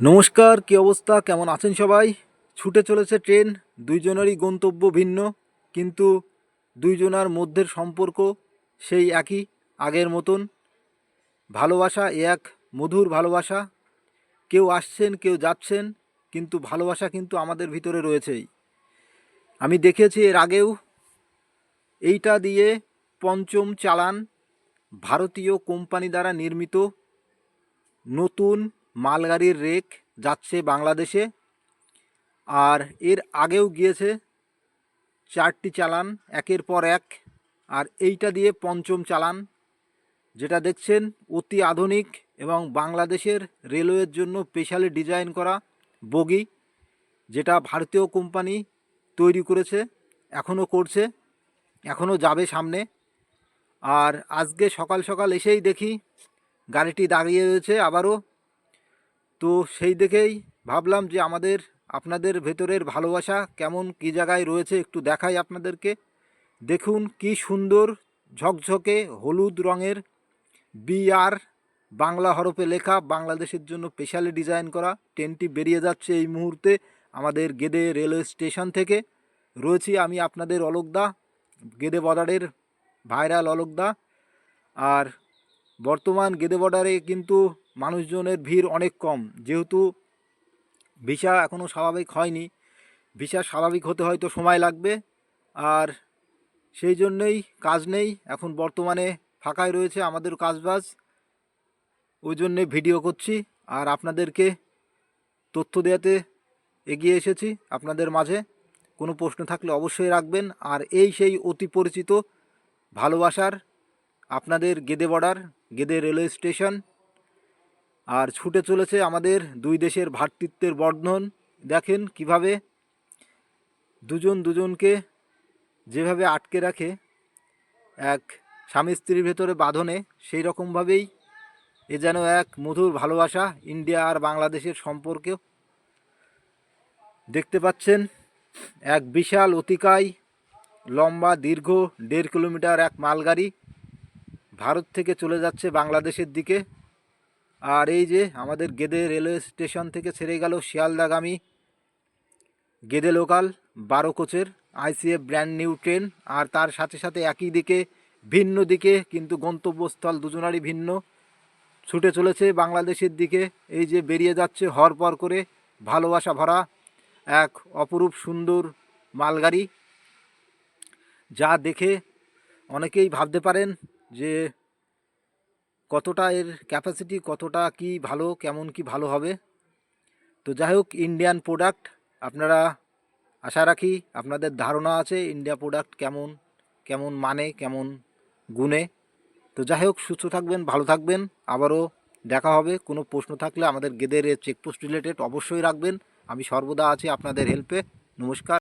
নমস্কার, কি অবস্থা? কেমন আছেন সবাই? ছুটে চলেছে ট্রেন, দুইজনেরই গন্তব্য ভিন্ন, কিন্তু দুইজনার মধ্যের সম্পর্ক সেই একই, আগের মতন। ভালোবাসা এক মধুর ভালোবাসা। কেউ আসছেন, কেউ যাচ্ছেন, কিন্তু ভালোবাসা কিন্তু আমাদের ভিতরে রয়েছেই। আমি দেখেছি এর আগেও এইটা দিয়ে পঞ্চম চালান ভারতীয় কোম্পানি দ্বারা নির্মিত নতুন মালগাড়ির রেক যাচ্ছে বাংলাদেশে আর এর আগেও গিয়েছে চারটি চালান, একের পর এক, আর এইটা দিয়ে পঞ্চম চালান। যেটা দেখছেন অতি আধুনিক এবং বাংলাদেশের রেলওয়ের জন্য স্পেশালি ডিজাইন করা বগি, যেটা ভারতীয় কোম্পানি তৈরি করেছে, এখনও করছে, এখনও যাবে সামনে। আর আজকে সকাল সকাল এসেই দেখি গাড়িটি দাঁড়িয়ে রয়েছে আবারও তো সেই দেখেই ভাবলাম যে আমাদের, আপনাদের ভেতরের ভালোবাসা কেমন, কী জায়গায় রয়েছে একটু দেখাই আপনাদেরকে। দেখুন কি সুন্দর ঝকঝকে হলুদ রঙের বিআর বাংলা হরফে লেখা, বাংলাদেশের জন্য স্পেশালি ডিজাইন করা ট্রেনটি বেরিয়ে যাচ্ছে এই মুহূর্তে আমাদের গেদে রেলওয়ে স্টেশন থেকে। রয়েছি আমি আপনাদের অলোকদা, গেদে বর্ডারের ভাইরাল অলোকদা। আর বর্তমান গেদে বর্ডারে কিন্তু মানুষজনের ভিড় অনেক কম। যেহেতু ভিসা এখনও স্বাভাবিক হয়নি। ভিসা স্বাভাবিক হতে হয়তো সময় লাগবে। আর সেই জন্যই কাজ নেই। এখন বর্তমানে ফাঁকায় রয়েছে আমাদের কাজবাজ। ওই জন্যে ভিডিও করছি। আর আপনাদেরকে তথ্য দেওয়াতে এগিয়ে এসেছি আপনাদের মাঝে। কোনো প্রশ্ন থাকলে অবশ্যই রাখবেন। আর এই সেই অতি পরিচিত ভালোবাসার আপনাদের Gede border Gede railway station. আর ছুটে চলেছে আমাদের দুই দেশের ভ্রাতৃত্বের বর্ধন। দেখেন কীভাবে দুজন দুজনকে যেভাবে আটকে রাখে এক স্বামী স্ত্রীর ভেতরে বাঁধনে, সেই রকমভাবেই এ যেন এক মধুর ভালোবাসা ইন্ডিয়া আর বাংলাদেশের সম্পর্কেও। দেখতে পাচ্ছেন, এক বিশাল অতিকায় লম্বা দীর্ঘ দেড় কিলোমিটার এক মালগাড়ি ভারত থেকে চলে যাচ্ছে বাংলাদেশের দিকে। আর এই যে আমাদের গেদে রেলওয়ে স্টেশন থেকে ছেড়ে গেল শিয়ালদাগামী। গেদে লোকাল বারো কোচের আইসিএফ ব্র্যান্ড নিউ ট্রেন। আর তার সাথে সাথে একই দিকে, ভিন্ন দিকে কিন্তু গন্তব্যস্থল দুজনারই ভিন্ন। ছুটে চলেছে বাংলাদেশের দিকে। এই যে বেরিয়ে যাচ্ছে হরপর করে ভালোবাসা ভরা এক অপরূপ সুন্দর মালগাড়ি। যা দেখে অনেকেই ভাবতে পারেন যে কতটা এর ক্যাপাসিটি কতটা কি ভালো, কেমন কি ভালো হবে। তো যাই হোক ইন্ডিয়ান প্রোডাক্ট আপনারা আশা রাখি আপনাদের ধারণা আছে ইন্ডিয়া প্রোডাক্ট কেমন কেমন মানে কেমন গুণে। তো যাই হোক, সুস্থ থাকবেন, ভালো থাকবেন। আবারও দেখা হবে। কোনো প্রশ্ন থাকলে আমাদের গেদের চেকপোস্ট রিলেটেড অবশ্যই রাখবেন। আমি সর্বদা আছি আপনাদের হেল্পে নমস্কার।